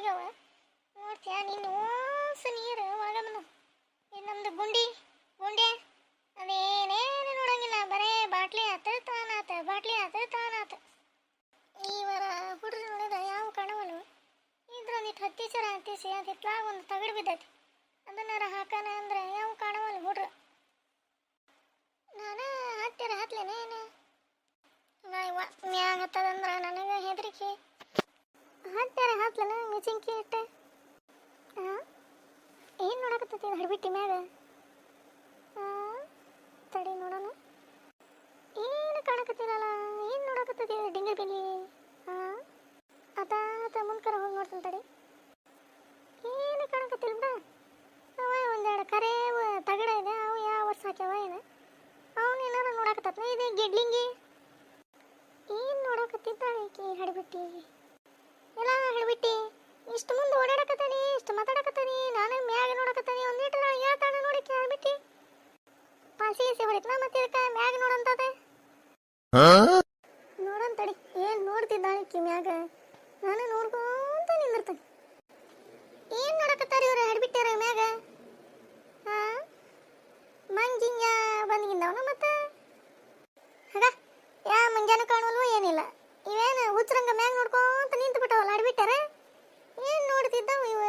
ಬಿದ್ದೋಗ್ಯವ ನೋಡ್ತೀಯ? ನೀನು ಓಸ ನೀರು, ಒಳಗಮನ. ಇದು ನಮ್ದು ಗುಂಡಿ? ಗುಂಡೆ? ಅದೇನೇನು ನೋಡಂಗಿಲ್ಲ. ಬರೇ ಬಾಟ್ಲಿ ಆತ ತಾನಾತ, ಬಾಟ್ಲಿ ಆತ ತಾನಾತ. ಇವರ ಹುಡುಗ ನೋಡಿದ ಯಾವ ಕಣವನು ಇದ್ರೊಂದಿಟ್ಟು ಹತ್ತಿಸರ ಹತ್ತಿಸಿ ಅದು ಹಿತ್ಲಾಗ ಒಂದು ತಗಡು ಬಿದ್ದೈತಿ ಅದನ್ನಾರ ಹಾಕಾನ ಅಂದ್ರೆ ಯಾವ ಕಾಣವಲ್ಲ ಹುಡ್ರು? ನಾನು ಹತ್ತಿರ ಹತ್ಲೇನೆ ಏನು? ನಾ ಇವ ಮ್ಯಾಗ ಹತ್ತದಂದ್ರ ನನಗೆ ಹೆದರಿಕೆ. ಹತ್ತಿರ ಹಾಕ್ಲಲ್ಲ? ಮಿಚಿಂಕಿ ಇಟ್ಟೆ ಏನು ನೋಡಕತ್ತೈತಿ ಇದು ಹಡ್ಬಿಟ್ಟಿ ಮ್ಯಾಗ? ತಡಿ ನೋಡೋಣ. ಏನು ಕಾಣಕತ್ತಿರಲ್ಲ? ಏನು ನೋಡಕತ್ತೈತಿ ಡಿಂಗಲ್ ಹಾಂ ಅದ ಮುಂದ್ಕರ ಹೋಗಿ ನೋಡ್ತಾನೆ ತಡಿ ಏನು ಕಾಣಕತ್ತಿಲ್ಲ ಬಿಡ ಅವ ಒಂದೆರಡು ಕರೆ ತಗಡ ಇದೆ ಅವು ಯಾವ ವರ್ಷ ಹಾಕ್ಯಾವ ಏನು ಅವನು ಏನಾರ ನೋಡಕತ್ತ ಇದೆ ಗಿಡ್ಲಿಂಗಿ ಏನು ನೋಡಕತ್ತಿದ್ದಾಳೆ ಈಕಿ ಹಡ್ಬಿಟ್ಟಿ ಎಲ್ಲ ಹಡ್ಬಿಟ್ಟಿ ಇಷ್ಟು ಮುಂದೆ ಓಡಾಡಕತ್ತಾನಿ ಇಷ್ಟು ಮಾತಾಡಕತ್ತಾನಿ ನಾನು ಮ್ಯಾಗ ನೋಡಕತ್ತಾನಿ ಒಂದಿಟ್ಟು ನಾನು ಹೇಳ್ತಾಳೆ ನೋಡಕ್ಕೆ ಹಡ್ಬಿಟ್ಟಿ ಪಾಲ್ಸಿ ಗೀಸಿ ಹೊಡಿತ್ನ ಮತ್ತೆ ಇದಕ್ಕೆ ಮ್ಯಾಗ ನೋಡಂತದೆ? ನೋಡನ್ ತಡಿ ಏನು ನೋಡ್ತಿದ್ದಾಳೆ ಈಕಿ ಮ್ಯಾಗ? ನಾನು ನೋಡ್ಕೊಂತ ನಿಂದಿರ್ತೇನೆ. ಏನ್ ನೋಡಕತ್ತಾರ ಇವ್ರು ಹಡ್ಬಿಟ್ಟಾರ ಮ್ಯಾಗ? ಹಾ? ಮಂಜಿನ ಬಂದಿಂದವನ ಮತ್ತೆ? ಹಗ ಯಾ ಮಂಜಾನ ಕಾಣುವಲ್ವೋ ಏನಿಲ್ಲ. ಇವೇನು ಹುಚ್ಚರಂಗ ಮ್ಯಾಗ ನೋಡ್ಕೊಂತ ನಿಂತು ಬಿಟ್ಟವಲ್ಲ ಅಡ್ಬಿಟ್ಟಾರ ಏನ್ ನೋಡ್ತಿದ್ದವು ಇವ?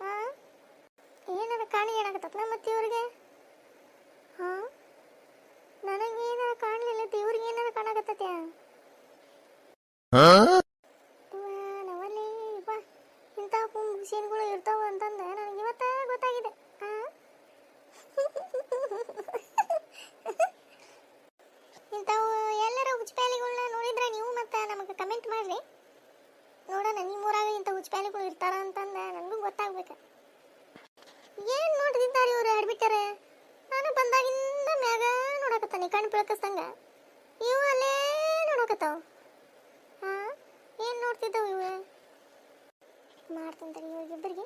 ಹಾ? ಏನಾರ ಕಾಣಿ ಏನಾಗತ್ತಲ್ಲ ಮತ್ತೆ ಇವ್ರಿಗೆ? ಹಾ? ನನಗೆ ಏನಾರ ಕಾಣಲಿಲ್ಲ ದೇವ್ರಿಗೆ ಏನಾರ ಕಾಣಕತ್ತತ್ಯಾ ನಮ್ಮಲ್ಲಿ ಬಾ ಇಂಥ ಸೀನ್ಗಳು ಇರ್ತಾವ ಅಂತಂದು ನನಗೆ ಇವತ್ತ ಗೊತ್ತಾಗಿದೆ ಹಾ ಇಂಥವು ಎಲ್ಲರ ಹುಚ್ಚಪ್ಯಾಲಿಗಳನ್ನ ನೋಡಿದ್ರೆ ನೀವು ಮತ್ತೆ ನಮಗೆ ಕಮೆಂಟ್ ಮಾಡ್ರಿ ನೋಡೋಣ ನಿಮ್ಮ ಊರಾಗ ಇಂಥ ಹುಚ್ಚಪ್ಯಾಲಿಗಳು ಇರ್ತಾರ ಅಂತಂದ ನನಗೂ ಗೊತ್ತಾಗ್ಬೇಕು ಏನು ನೋಡ್ತಿದ್ದಾರೆ ಇವ್ರು ಹಡ್ಬಿಟ್ಟಾರೆ ನಾನು ಬಂದಾಗಿಂದ ಮ್ಯಾಗ ನೋಡಕತ್ತಾನೆ ಕಣ್ಣು ಬೆಳಕಸ್ದಂಗ ಇವು ಅಲ್ಲೇ ನೋಡಕತ್ತಾವ. ಹಾ ಏನು ನೋಡ್ತಿದ್ದಾವ ಇವು? ಮಾಡ್ತಂತಾರೆ ಇವಾಗ ಇಬ್ಬರಿಗೆ.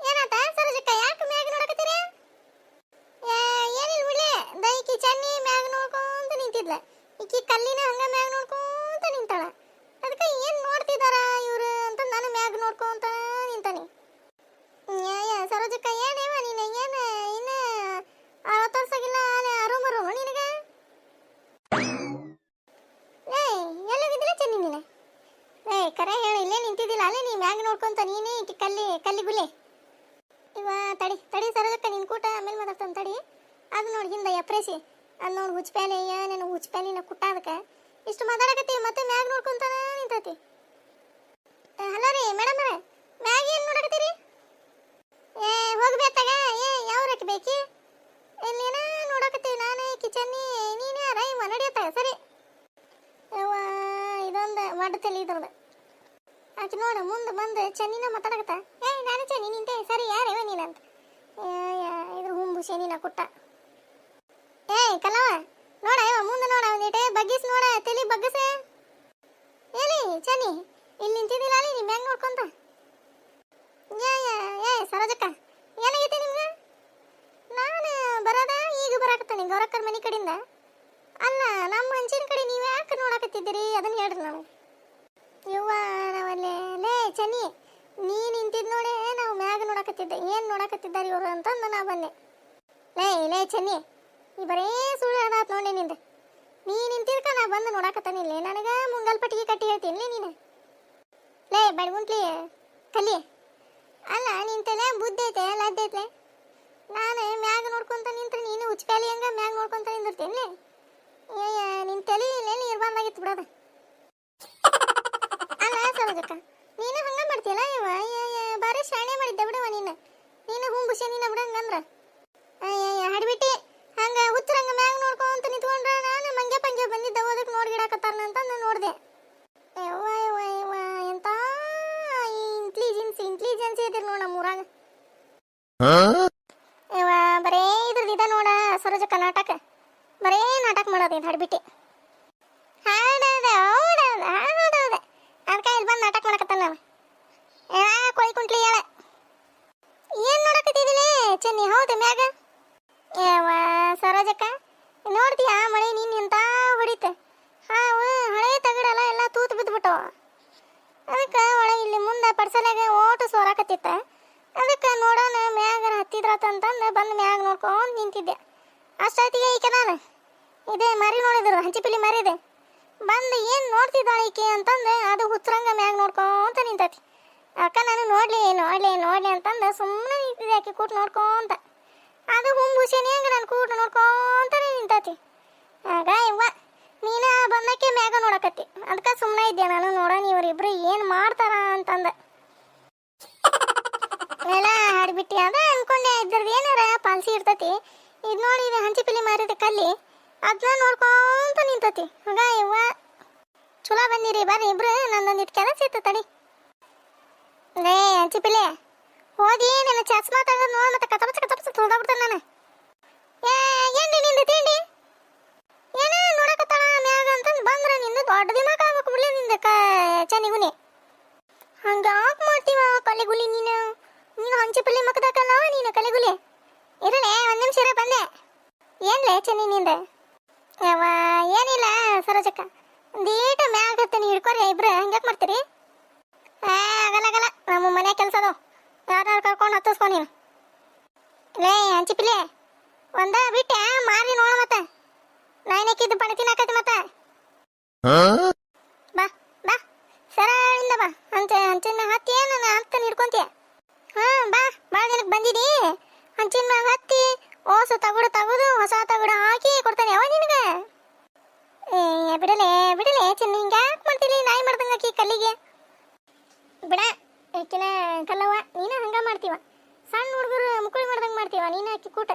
ಏನಾತ, ಸರೋಜಕ್ಕ ಯಾಕೆ ಮ್ಯಾಗ ನೋಡಕತ್ತೀರಿ? ಏನಿಲ್ಲ ಬಿಡ್ಲೆ ದೈಕಿ ಚನ್ನಿ ಮ್ಯಾಗ ನೋಡ್ಕೊಂತ ನಿಂತಿದ್ಲ. ಈಕಿ ಕಲ್ಲಿನ ಹಂಗ ಮ್ಯಾಗ ನೋಡ್ಕೊಂತ ನಿಂತಾಳ. ಅದಕ್ಕೆ ಏನ್ ನೋಡ್ತಿದಾರ ಇವ್ರು ಅಂತ ನಾನು ಮ್ಯಾಗ ನೋಡ್ಕೊಂತ ನಿಂತಾನಿ ಯಾ ಸರೋಜಕ್ಕ ಏನೇವ ನೀನು ಏನ ಇನ್ನ ಅರವತ್ತು ವರ್ಷಾಗಿಲ್ಲ ಅರು ಮರು ನಿನಗ ಏ ಎಲ್ಲಿದ್ದಿಲ್ಲ ಚೆನ್ನಿ ನೀನು ಏ ಕರೆ ಹೇಳು ಇಲ್ಲೇ ನಿಂತಿದ್ದಿಲ್ಲ ಅಲ್ಲೇ ನೀ ಮ್ಯಾಗ ನೋಡ್ಕೊಂತ ನೀನೇ ಈಕಿ ಕಲ್ಲಿ ಕಲ್ಲಿ ಗುಲೆ ಇವ ತಡಿ ತಡಿ ಸರೋಜಕ್ಕ ನಿನ್ ಕೂಟ ಆಮೇಲೆ ಮಾತಾಡ್ತಾನೆ ತಡಿ ಅದು ನೋಡಿ ಹಿಂದ ಎಪ್ರೇಸಿ ಅದು ನೋಡಿ ಹುಚ್ಚಪ್ಯಾಲಿ ಏನೇನು ಹುಚ್ಚಪ್ಯಾಲಿನ ಇಷ್ಟು ಮಾತಾಡಕತ್ತಿ ಮತ್ತೆ ಮ್ಯಾಗ್ ನೋಡ್ಕೊಂತಾನ ನಿಂತೈತಿ. ಹಲೋ ರೀ, ಮೇಡಮ್ ಮ್ಯಾಗ ಏನು ನೋಡಕತ್ತೀರಿ? ಏ ಹೋಗ್ಬೇತಾಗ ಏ, ಯಾವ ರೇಟ್ ಬೇಕಿ? ಇಲ್ಲೇನ ನೋಡಕತ್ತೀವಿ ನಾನು ಕಿಚನ್ನಿ, ನೀನೇ ರೈ ನಡೆಯತ್ತಾಗ ಸರಿ. ಯವ್ವ, ಇದೊಂದು ಒಡ್ಡ ತಲೆ ಇದ್ರದ್ದು ಆಕೆ ನೋಡು, ಮುಂದೆ ಬಂದು ಚೆನ್ನಿನ ಮಾತಾಡಕತ್ತ? ಏ, ನಾನು ಚೆನ್ನಿ ನಿಂತೆ, ಸರಿ ಯಾರೇವ ನೀನಂತ? ಇದ್ರ ಹುಂಬು, ಶನಿನ ಕುಟ್ಟ. ಏ ಕಲವ ನೋಡ ಮುಂದೆ ನೋಡ ಒಂದಿಟೆ ಬಗ್ಗಿಸ್ ನೋಡ ತಲಿ ಬಗ್ಗಸೆ. ಏನಿ ಚನಿ ಇಲ್ಲಿ ನಿಂತಿದ್ದಿಲ್ಲ ಅಲ್ಲಿ ನಿಮ್ಮ ಹೆಂಗ್ ನೋಡ್ಕೊಂತ. ಏ ಏ, ಸರೋಜಕ್ಕ ಏನಾಗೈತೆ ನಿಮ್ಗೆ? ನಾನು ಬರೋದ? ಈಗ ಬರಾಕತ್ತಾನೆ ಗೌರಕ್ಕರ ಮನೆ ಕಡೆಯಿಂದ ಅಲ್ಲ ನಮ್ಮ ಹಂಚಿನ ಕಡೆ ನೀವು ಯಾಕೆ ನೋಡಕತ್ತಿದ್ದೀರಿ? ಅದನ್ನ ಹೇಳ್ರಿ ನಾವು. ಯವ್ವ ನಾವಲ್ಲೇ ಚನಿ ನೀ ನಿಂತಿದ್ ನೋಡೇ ನಾವು ಮ್ಯಾಗ ನೋಡಕತ್ತಿದ್ದೆ. ಏನು ನೋಡಕತ್ತಿದ್ದಾರೆ ಇವರು ಅಂತಂದು ನಾ ಬಂದೆ. ಲೇ ಲೇ ಚನ್ನಿ ಈ ಬರೇ ಸುಳ್ಳು ಅದಾತ್ ನೋಡಿ ನಿಂದ. ನೀ ನಿಂತಿದ್ಕ ನಾ ಬಂದು ನೋಡಕತ್ತಾನಿಲ್ಲ ನನಗೆ ಮುಂಗಲ್ ಪಟ್ಟಿಗೆ ಕಟ್ಟಿ ಹೇಳ್ತೀನಿ ನೀನು. ಲೇ ಬೆಳಗುಂಟ್ಲಿ ಕಲಿ ಅಲ್ಲ ನಿಂತಲೆ ಬುದ್ಧಿ ಐತೆ, ಲದ್ದೆ ಐತೆ. ನಾನು ಮ್ಯಾಗ ನೋಡ್ಕೊಂತ ನಿಂತ್ರೆ ನೀನು ಉಚ್ಪ್ಯಾಲಿ ಹಂಗ ಮ್ಯಾಗ ನೋಡ್ಕೊಂತ ನಿಂದಿರ್ತೀನಿ ನಿನ್ನ ನಿನ್ ಇಲ್ಲೇ ನೀರ್ ಬಂದಾಗಿತ್ತು ಬಿಡೋದು. ಅಲ್ಲ, ಸರೋಜಕ್ಕ, ನೀನು ಹಂಗ ಮಾಡ್ತೀಯಲ್ಲ ಇವ ಬಾರಿ ಶಾಣೆ ಮಾಡಿದ್ದೆ ಬಿಡವ ನೀನು. ನೀನು ಹುಂಬುಷೆ ನೀನ ಬಿಡಂಗಂದ್ರ. ಅಯ್ಯ ಹಡ್ಬಿಟ್ಟಿ. ಹಂಗ ಹುಚ್ಚರಂಗ ಮ್ಯಾಗ ನೋಡ್ಕೊಂತ ನಿಂತ್ಕೊಂಡ್ರ ನಾನು ಮಂಗೆ ಪಂಗೆ ಬಂದಿದ್ದ ಓದಕ್ಕೆ ನೋಡ್ಗಿಡಕತ್ತಾರ ಅಂತಂದು ನೋಡ್ದೆ ಯವ್ವ ಯವ್ವ ಯವ್ವ ಎಂತ ಇಂಟೆಲಿಜೆನ್ಸ್ ಇಂಟೆಲಿಜೆನ್ಸ್ ಇದ್ರಿ ನೋಡ ನಮ್ಮೂರಾಗ ಯವ್ವ ಬರೇ ಇದ್ರದ್ದು ಇದ ನೋಡ ಸರೋಜಕ್ಕ ನಾಟಕ ಬರೇ ನಾಟಕ ಮಾಡೋದು ಇದು ಹಡ್ಬಿಟ್ಟಿ ಹಾಡದ ಹೌದೌದ ಹೌದೌದ ಅದಕ್ಕೆ ಇಲ್ಲಿ ಬಂದು ನಾಟಕ ಮಾಡಕತ್ತಾನ ನಾವು ಏ ಕೊಯ್ ಕುಂಟ್ಲಿ ಹೇಳ ಏನ್ ನೋಡಕತ್ತಿದಿಲೇ ಚೆನ್ನಿ ಹೌದು ಮ್ಯಾಗ ಏವ ಸರೋಜಕ್ಕ ನೋಡ್ತೀಯಾ ಮಳೆ ನಿನ್ನ ಇದೇ ಮರಿ ನೋಡಿದ್ರು, ಹಂಚಿಪಿಲಿ ಮರಿ ಇದೆ ಬಂದು ಏನು ನೋಡ್ತಿದ್ದಾಳೆ ಈಕೆ ಅಂತಂದು ಅದು ಹುಚ್ಚರಂಗ ಮ್ಯಾಗ ನೋಡ್ಕೊಂತ ನಿಂತೈತಿ. ಅಕ್ಕ ನಾನು ನೋಡ್ಲಿ ನೋಡ್ಲಿ ನೋಡ್ಲಿ ಅಂತಂದು ಸುಮ್ಮನೆ ನಿಂತಿದೆ ಆಕೆ ಕೂಟ್ ನೋಡ್ಕೊಂತ ಅದು ಹುಂಬುಸೇನೆ ಹಂಗೆ ನಾನು ಕೂಟ್ ನೋಡ್ಕೊಂತಾನೆ ನಿಂತೈತಿ. ಆಗ ಇವ್ವ ನೀನ ಬಂದಕ್ಕೆ ಮ್ಯಾಗ ನೋಡಕತ್ತಿ. ಅದಕ್ಕೆ ಸುಮ್ಮನೆ ಇದ್ದೆ ನಾನು, ನೋಡೋಣ ಇವರಿಬ್ರು ಏನು ಮಾಡ್ತಾರ ಅಂತಂದ. ಎಲ್ಲ ಹಾಡ್ಬಿಟ್ಟಿ ಅದ ಅನ್ಕೊಂಡೆ ಇದ್ರದ್ದು ಏನಾರ ಪಾಲ್ಸಿ ಇರ್ತತಿ. ಇದು ನೋಡಿ ಹಂಚಿ ಪಿಲಿ ಮಾರಿದ ಕಲ್ಲಿ. ಅದನ್ನ ನೋಡ್ಕೊಂತ ನಿಂತತಿ. ಹಂಗ ಇವ್ವ ಚಲೋ ಬಂದಿರಿ, ಬರ್ರಿ ಇಬ್ರು ನಂದೊಂದಿಟ್ಟು ಕೆಲಸ ಇತ್ತು ತಡಿ. ಲೇ ಹಂಚಿ ಪಿಲಿ, ಹೋಗಿ ನನ್ನ ಚಸ್ಮಾ ತೆಗೆದು ನೋಡಿ ಮತ್ತೆ ಕತಪಚ ಕತಪಚ ತುಳ್ದಾಬಿಡ್ತಾನೆ ನಾನು. ಏ, ಏನ್ರಿ ನಿಂದ ತಿಂಡಿ ಏನ ನೋಡಕತ್ತಾಳ ಮ್ಯಾಗ ಅಂತಂದು ಬಂದ್ರೆ ನಿಂದ ದೊಡ್ಡ ದಿಮಾಕ್ ಆಗ್ಬೇಕು ಬಿಡ್ಲಿ ನಿಂದ ಕ ಚನಿಗುನಿ ಹಂಗಾಕ್ ಮಾಡ್ತೀವ ಕಲೆಗುಲಿ ನೀನು ನೀನು ಹಂಚಿಪಲ್ಲಿ ಮಕ್ಕದಕ್ಕಲ್ಲ ನೀನು ಕಲೆಗುಲಿ ಇರಲೇ ಒಂದ್ ನಿಮಿಷ ಇರ ಬಂದೆ ಏನ್ಲೇ ಚೆನ್ನಿ ನಿಂದ ಯವ್ವ ಏನಿಲ್ಲ ಸರೋಜಕ್ಕ ಒಂದೀಟ ಮ್ಯಾಗ ಹತ್ತೀನಿ ಹಿಡ್ಕೊರಿ ಇಬ್ರು ಹಂಗ್ಯಾಕ್ ಮಾಡ್ತೀರಿ ಆ ಆಗಲ್ಲ ಆಗಲ್ಲ ನಮ್ಮ ಮನೆ ಕೆಲಸ ಅದಾವ ಯಾರು ಕರ್ಕೊಂಡು ಹತ್ತಿಸ್ಕೊ ನೀನು ಲೇ ಹಂಚಿಪಿಲೆ ಒಂದ ಬಿಟ್ಟೆ ಮಾರಿ ನೋಡ ಮತ್ತೆ ನಾಯಿನಕ್ಕಿದ್ದು ಪಣ ತಿನ್ನಕತ್ತಿ ಮತ್ತೆ ಬಾ ಬಾ ಸರಳಿಂದ ಬಾ ಹಂಚ ಹಂಚಿನ ಹತ್ತಿ ಏನು ನಾನು ಹತ್ತನ ಹಿಡ್ಕೊಂತೀಯ ಹಾ ಬಾ ಭಾಳ ದಿನಕ್ಕೆ ಬಂದಿದಿ ಹಂಚಿನ ಮ್ಯಾಗ ಹತ್ತಿ ಓಸು ತಗುಡು ತೆಗೆದು ಹೊಸ ತಗುಡು ಹಾಕಿ ಕೊಡ್ತಾನೆ ಯಾವ ನಿನಗೆ ಏ ಬಿಡಲೆ ಬಿಡಲೆ ಚಿನ್ನ ಹಿಂಗೆ ಯಾಕೆ ಮಾಡ್ತೀರಿ ನಾಯಿ ಮಾಡ್ದಂಗೆ ಆಕಿ ಕಲ್ಲಿಗೆ ಬಿಡ ಏಕಿನ ಕಲ್ಲವ್ವ ನೀನ ಹಂಗ ಮಾಡ್ತೀವ ಸಣ್ಣ ಹುಡುಗರು ಮುಕ್ಕಳಿ ಮಾಡ್ದಂಗೆ ಮಾಡ್ತೀವ ನೀನ ಆಕಿ ಕೂಟ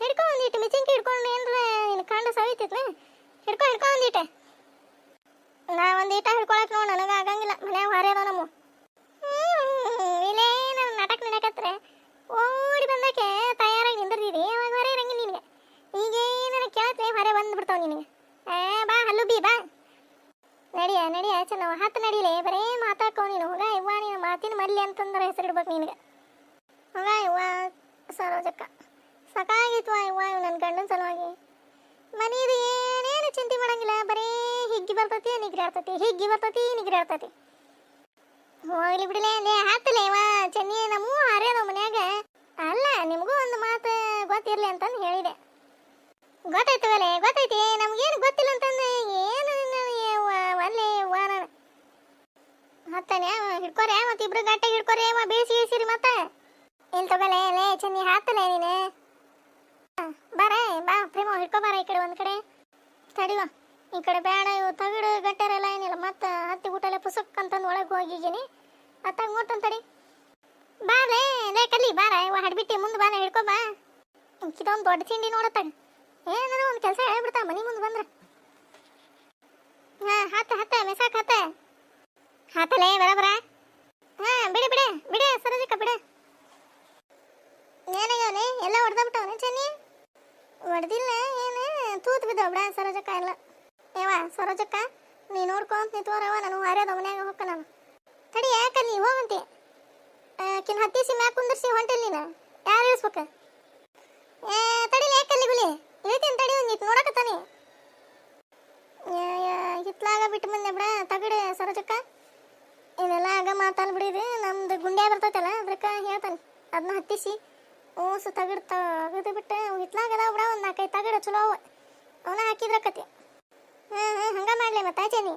ಹಿಡ್ಕೊ ಒಂದಿಟ್ಟು ಮಿಚಿಂಕಿ ಹಿಡ್ಕೊಂಡು ಏನ್ರ ನಿನ್ನ ಕಾಂಡ ಸವಿತೈತ್ನ ಹಿಡ್ಕೊ ಹಿಡ್ಕೊ ಒಂದಿಟ್ಟು ನಾ ಒಂದೀಟ ಹಿಡ್ಕೊಳಕ್ ನೋಡ್, ನನಗ ಆಗಂಗಿಲ್ಲ. ಮನ್ಯಾಗ ಹೊರೆ ಅದಾವ ನಮ್ಮ. ಇಲ್ಲೇ ನನ್ನ ನಾಟಕ ನಡಕತ್ರೆ ಓಡಿ ಬಂದಕ್ಕೆ ತಯಾರಾಗಿ ನಿಂದಿರ್ತಿದಿ ಅವಾಗ ಹೊರ ಇರಂಗಿಲ್ಲ ನಿನಗೆ. ಈಗ ನನಗೆ ಕೇಳತ್ರೆ ಹೊರೆ ಬಂದ್ಬಿಡ್ತಾವ ನಿನಗೆ. ಏ, ಬಾ ಹಲ್ಲು ಬಿ, ಬಾ. ನಡಿಯ ನಡಿಯ ಚೆನ್ನವ ಹತ್ತು ನಡಿಲೆ, ಬರೇ ಮಾತಾಡ್ಕೊ ನೀನು. ಹೋಗ, ಇವ್ವ ನೀನು ಮಾತಿನ ಮಲ್ಲಿ ಅಂತಂದ್ರೆ ಹೆಸರಿಡ್ಬೇಕು ನಿನಗೆ ಹೋಗ ಇವ್ವ ಸರೋಜಕ್ಕ ಸಾಕಾಗಿತ್ವ ಇವ್ವ ಇವ್ ನನ್ನ ಗಂಡನ ಸಲುವಾಗಿ ಮನೀದು ಏನೇನು ಚಿಂತೆ ಮಾಡಂಗಿಲ್ಲ ಬರೀ ಬರ್ತತಿ ಇರ್ತತಿ ಹಿಗ್ಗಿ ಬರ್ತತಿ ನಿಗ್ರಾಡ್ತತಿ. ಹೋಗ್ಲಿ ಬಿಡಲೆ, ಲೇ ಹತ್ತಲೆ ವಾ ಚೆನ್ನಿ ನಮ್ಮೂ ಮನ್ಯಾಗ. ಅಲ್ಲ, ನಿಮಗೂ ಒಂದು ಮಾತು ಗೊತ್ತಿರಲಿ ಅಂತಂದು ಹೇಳಿದೆ. ಗೊತ್ತಾಯ್ತವಲೆ ಗೊತ್ತೈತಿ ನಮ್ಗೇನು ಗೊತ್ತಿಲ್ಲ ಅಂತಂದು. ಏನು ಒಲ್ಲೆ ಅವ್ವ ನಾನು? ಹತ್ತನೆ ಹಿಡ್ಕೊರೆ ಮತ್ತೆ ಇಬ್ರು ಗಟ್ಟೆ ಹಿಡ್ಕೊರೆ, ಅವ ಬೇಸಿ ಬೇಸಿರಿ ಮತ್ತೆ. ಇಲ್ಲಿ ತಗೊಲೆ ಲೇ ಚೆನ್ನಿ, ಹಾತಲೆ ನೀನು. ಬಾರ ಬಾ, ಪ್ರೇಮ, ಹಿಡ್ಕೊ, ಬಾರ ಈ ಕಡೆ ಒಂದ್ ಕಡೆ. ತಡಿವ ಈ ಕಡೆ ಬೇಡ, ಇವು ತಗಡು ಗಟ್ಟೆರೆಲ್ಲ ಏನಿಲ್ಲ ಮತ್ತೆ ಹತ್ತಿ ಊಟಲೆ ಪುಸಕ್ ಅಂತಂದು ಒಳಗೆ ಹೋಗಿದ್ದೀನಿ. ಅತ್ತಾಗ ಮುಟ್ಟನ್ ತಡಿ. ಬಾರೇ ಲೇ ಕಲ್ಲಿ ಬಾರ ಇವ ಹಡ್ಬಿಟ್ಟಿ ಮುಂದೆ ಬಾರ ಹಿಡ್ಕೊ ಬಾ. ಇದೊಂದು ದೊಡ್ಡ ತಿಂಡಿ ನೋಡತ್ತಾಗ ಏನಾರ ಒಂದು ಕೆಲಸ ಹೇಳ್ಬಿಡ್ತಾ, ಮನೆ ಮುಂದೆ ಬಂದ್ರೆ. ಹಾ ಹತ್ತ ಹತ್ತ ಮೆಸಾಕ್ ಹತ್ತ ಹತ್ತಲೇ ಬರಬರ ಹಾ, ಬಿಡಿ ಬಿಡಿ, ಬಿಡೆ ಸರೋಜಕ್ಕ ಬಿಡೆ. ಏನಾಗ್ಯಾವಲೆ ಎಲ್ಲ ಹೊಡೆದ್ಬಿಟ್ಟವನೆ ಚೆನ್ನಿ? ಹೊಡೆದಿಲ್ಲ ಏನು? ತೂತು ಬಿದ್ದವ ಬಿಡ ಸರೋಜಕ್ಕ ಎಲ್ಲ. ಸರೋಜಕ್ಕ, ನೀ ನೋಡ್ಕೊಂತ ನಿಂತ್ವರವ ನಾನು ಹಾರ್ಯದ ಮನ್ಯಾಗ ಹೋಗ್ಕ ನಾನು ತಡಿ ಯಾಕ ನೀ ಹೋಗಂತೆ? ಕಿನ್ ಹತ್ತಿಸಿ ಮ್ಯಾಕ್ ಕುಂದರ್ಸಿ ಹೊಂಟಿಲ್ ನೀನು? ಯಾರು ಇಳಿಸ್ಬೇಕ? ಏ ತಡಿಲಿ ಯಾಕಲ್ಲಿ ಗುಲಿ ಇಳಿತೀನಿ ತಡಿ ಒಂದು ನೋಡಕತ್ತಾನೆ ಹಿತ್ಲಾಗ ಬಿಟ್ಟು ಬಂದೆ ಬಿಡ, ತಗಡೆ ಸರೋಜಕ್ಕ. ಇದೆಲ್ಲ ಆಗ ಮಾತಾಡ್ ಬಿಡಿದೆ, ನಮ್ದು ಗುಂಡ್ಯಾ ಬರ್ತೈತಲ್ಲ ಅದಕ್ಕೆ ಹೇಳ್ತಾನೆ. ಅದನ್ನ ಹತ್ತಿಸಿ. ಓಸು ತಗಡ್ ತಗದು ಬಿಟ್ಟು ಹಿತ್ಲಾಗ ಅದಾವ ಬಿಡ, ಒಂದು ನಾಲ್ಕೈದು ತಗಡ ಚಲೋ ಅವ. ಅವನ್ನ ಹಾಕಿದ್ರಕತಿ ಹಾಂ ಹಾಂ ಹಂಗ ಮಾಡ್ಲಿ ಮತ್ತೆ ಆಚೆನಿ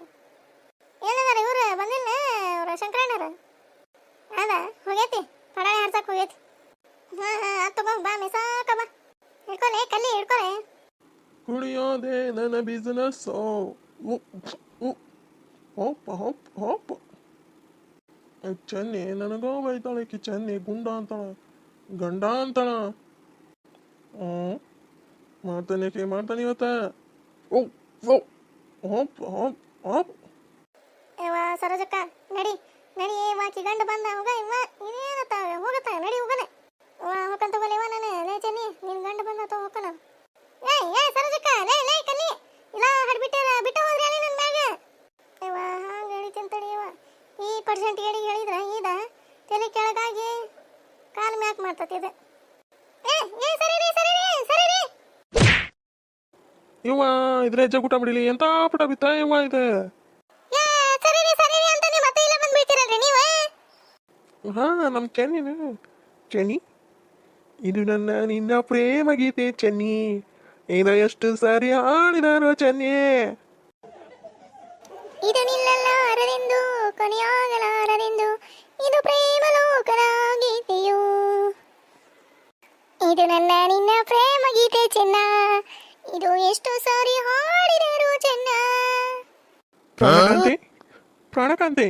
ಏನದಾರ ಇವ್ರು? ಬಂದಿಲ್ಲ ಅವ್ರ ಶಂಕರಣ್ಣರ ಅದ ಹೋಗೈತಿ. ಪಡಾಳೆ ಹರ್ಸಕ್ ಹೋಗೈತಿ. ಹಾಂ ಹಾಂ ಅದು ತಗೋ, ಬಾ, ಮೆಸಾಕ ಬಾ. ಹಿಡ್ಕೊಲೆ, ಕಲ್ಲಿ, ಹಿಡ್ಕೊಲೆ. ಕುಡಿಯೋದೆ ನನ್ನ ಬಿಸ್ನೆಸ್ ಹೋಪ ಹೋಪ್ ಹೋಪ್ ಚೆನ್ನಿ, ನನಗೋ ಬೈತಾಳೆ ಕಿ, ಚೆನ್ನಿ, ಗುಂಡ ಅಂತಾಳ. ಗಂಡ ಅಂತಾಳ. ಹ್ಞೂ ಮಾಡ್ತಾನೆ ಕಿ, ಮಾಡ್ತಾನೆ ಇವತ್ತ. ಓ ಓ ಹೋಪ್ ಹೋಪ್ ಹೋಪ್. ಇವ ಸರೋಜಕ್ಕ, ನಡಿ ನಡಿ ವಾಕಿ ಕಿಗಂಡು ಬಂದ, ಹೋಗ ಇವ ಇನ್ನೇನತ್ತ ಹೋಗತ್ತ ನಡಿ ಹೋಗನೆ ಹೋಗಂತ ಇವ ನಾನು, ಲೇ, ಚೆನ್ನಿ, ನಿನ್ ಗಂಡ ಬಂದ ತೋ ಹೋಗ ನಾನು. ಏ ಏ ಸರೋಜಕ್ಕ, ಲೇ ಲೇ ಕಲ್ಲಿ ಇಲ್ಲ ಹಡ್ಬಿಟ್ಟಾರ ಬಿಟ್ಟ ಹೋದ್ರಿ, ಅಲ್ಲಿ ನನ್ನ ಮ್ಯಾಗ. ಇವ ಹಾಂಗ ಹೇಳಿತೀನಿ ತಡಿ ಇವ ಈ ಪರ್ಸೆಂಟ್ ಹೇಳಿ ಹೇಳಿದ್ರ, ಈದ? ತಲೆ ಕೆಳಗಾಗಿ ಕಾಲು ಮ್ಯಾಕ್ ಮಾಡ್ತತಿ ಇದು ಏ ಏ ಸರಿ ರೀ ಸರಿ ರೀ ಸರಿ ರೀ ಇವ ಇದ್ರೆ ಹೆಜ್ಜೆ ಗುಟ ಬಿಡಿಲಿ ಎಂತ ಪುಟ ಬಿತ್ತ ಇವ ಇದೆ ಹಾ ನಮ್ ಚೆನ್ನಿನ ಚೆನ್ನಿ? ಇದು ನನ್ನ ನಿನ್ನ ಪ್ರೇಮ ಗೀತೆ ಚೆನ್ನಿ. ಇದು ಎಷ್ಟು ಸಾರಿ ಹಾಡಿದರು ಚೆನ್ನಿ. ಇದು ನಿಲ್ಲಲಾರದೆಂದು ಕೊನೆಯಾಗಲಾರದೆಂದು ಇದು ಪ್ರೇಮ ಲೋಕದ ಗೀತೆಯು. ಇದು ನನ್ನ ನಿನ್ನ ಪ್ರೇಮ ಗೀತೆ ಚೆನ್ನ. ಇದು ಎಷ್ಟು ಸಾರಿ ಹಾಡಿದರು ಚೆನ್ನ. ಪ್ರಾಣಕಾಂತಿ? ಪ್ರಾಣಕಾಂತಿ?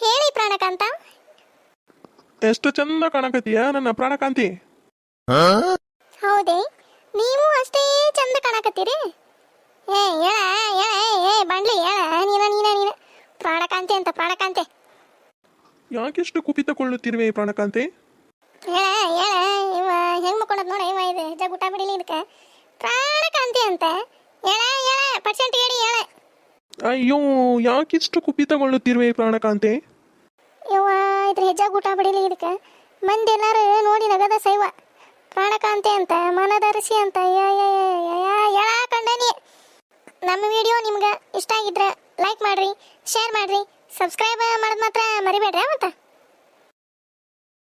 ಹೇಳಿ ಪ್ರಾಣಕಾಂತ. ಎಷ್ಟು ಚಂದ ಕಾಣಕತ್ತೀಯ ನನ್ನ ಪ್ರಾಣಕಾಂತಿ? ಹೌದೇ ನೀವು ಅಷ್ಟೇ ಚಂದ ಕಾಣಕತ್ತೀರಿ? ಏ ಹೇಳ ಹೇಳ ಏ ಬಂಡ್ಲಿ ಹೇಳ ನೀನ ನೀನ ನೀನ. ಪ್ರಾಣಕಾಂತಿ ಅಂತ ಪ್ರಾಣಕಾಂತಿ. ಯಾಕೆಷ್ಟು ಕುಪಿತಕೊಳ್ಳುತ್ತಿರುವೆ ಪ್ರಾಣಕಾಂತಿ? ಹೇಳ ಹೇಳ ಇವ ಹೆಂಗ್ ಮಕ್ಕೊಂಡದ್ ನೋಡ ಇವ ಇದು ಹೆಜ್ಜೆ ಊಟ ಬಿಡಿಲಿ ಇದಕ್ಕೆ. ಪ್ರಾಣಕಾಂತಿ ಅಂತ ಹೇಳ ಹೇಳ ಪರ್ಸೆಂಟ್ ಹೇಳಿ ಹೇಳ. ಅಯ್ಯೋ ಯಾಕಿಷ್ಟು ಕುಪಿತಗೊಳ್ಳುತ್ತಿರುವೆ ಪ್ರಾಣಕಾಂತೆ? ಯವ್ವ ಇದ್ರ ಹೆಜ್ಜೆ ಊಟ ಬಿಡಿಲಿ ಇದಕ್ಕೆ. ಮಂದಿ ಎಲ್ಲಾರು ನೋಡಿ ನಗದ ಸೈವ ಪ್ರಾಣಕಾಂತೆ ಅಂತ ಮನದರ್ಶಿ ಅಂತ ಹೇಳ ಕಂಡನಿ ನಮ್ಮ ವಿಡಿಯೋ ನಿಮ್ಗೆ ಇಷ್ಟ ಆಗಿದ್ರೆ ಲೈಕ್ ಮಾಡ್ರಿ ಶೇರ್ ಮಾಡ್ರಿ ಸಬ್ಸ್ಕ್ರೈಬ್ ಮಾಡೋದು ಮಾತ್ರ ಮರಿಬೇಡ್ರಿ ಮತ್ತೆ